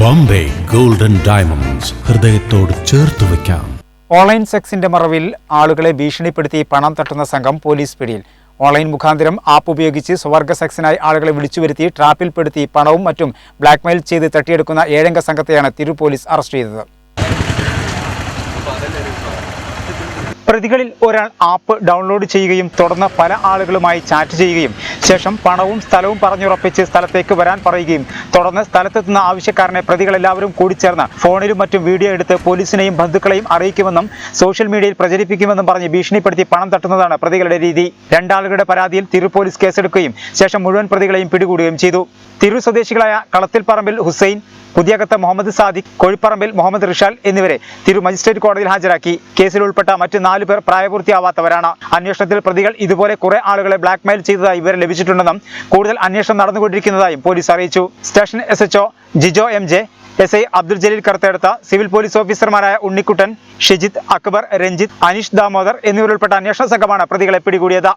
Bombay golden diamonds ഹൃദയത്തോട് ചേർത്ത് വയ്ക്കാം. ഓൺലൈൻ സെക്സിന്റെ മറവിൽ ആളുകളെ ഭീഷണിപ്പെടുത്തി പണം തട്ടുന്ന സംഘം പോലീസ് പിടിയിൽ. ഓൺലൈൻ മുഖാന്തരം ആപ്പ് ഉപയോഗിച്ച് സ്വർഗ സെക്സിനായി ആളുകളെ വിളിച്ചു വരുത്തി ട്രാപ്പിൽപ്പെടുത്തി പണവും മറ്റും ബ്ലാക്ക്മെയിൽ ചെയ്ത് തട്ടിയെടുക്കുന്ന ഏഴംഗ സംഘത്തെയാണ് തിരു പോലീസ് അറസ്റ്റ് ചെയ്തത്. പ്രതികളിൽ ഒരാൾ ആപ്പ് ഡൗൺലോഡ് ചെയ്യുകയും തുടർന്ന് പല ആളുകളുമായി ചാറ്റ് ചെയ്യുകയും ശേഷം പണവും സ്ഥലവും പറഞ്ഞുറപ്പിച്ച് സ്ഥലത്തേക്ക് വരാൻ പറയുകയും തുടർന്ന് സ്ഥലത്തെത്തുന്ന ആവശ്യക്കാരനെ പ്രതികളെല്ലാവരും കൂടിച്ചേർന്ന് ഫോണിലും മറ്റും വീഡിയോ എടുത്ത് പോലീസിനെയും ബന്ധുക്കളെയും അറിയിക്കുമെന്നും സോഷ്യൽ മീഡിയയിൽ പ്രചരിപ്പിക്കുമെന്നും പറഞ്ഞ് ഭീഷണിപ്പെടുത്തി പണം തട്ടുന്നതാണ് പ്രതികളുടെ രീതി. രണ്ടാളുകളുടെ പരാതിയിൽ തിരു പോലീസ് കേസെടുക്കുകയും ശേഷം മുഴുവൻ പ്രതികളെയും പിടികൂടുകയും ചെയ്തു. തിരു സ്വദേശികളായ കളത്തിൽപ്പറമ്പിൽ ഹുസൈൻ പുതിയകത്ത് മുഹമ്മദ് സാദിഖ് കോഴിപ്പറമ്പിൽ മുഹമ്മദ് റിഷാൽ എന്നിവരെ തിരു മജിസ്ട്രേറ്റ് കോടതിയിൽ ഹാജരാക്കി. കേസിൽ ഉൾപ്പെട്ട മറ്റ് നാലു പേർ പ്രായപൂർത്തിയാവാത്തവരാണ്. അന്വേഷണത്തിൽ പ്രതികൾ ഇതുപോലെ കുറെ ആളുകളെ ബ്ലാക്ക്മെയിൽ ചെയ്തതായി വിവരം ലഭിച്ചിട്ടുണ്ടെന്നും കൂടുതൽ അന്വേഷണം നടന്നുകൊണ്ടിരിക്കുന്നതായും പോലീസ് അറിയിച്ചു. Station S H O Jijo M J S I Abdul Jaleel കറുത്തെടുത്ത civil police ഓഫീസർമാരായ ഉണ്ണിക്കുട്ടൻ ഷിജിത്ത് അക്ബർ രഞ്ജിത് അനീഷ് ദാമോദർ എന്നിവരുൾപ്പെട്ട അന്വേഷണ സംഘമാണ് പ്രതികളെ പിടികൂടിയത്.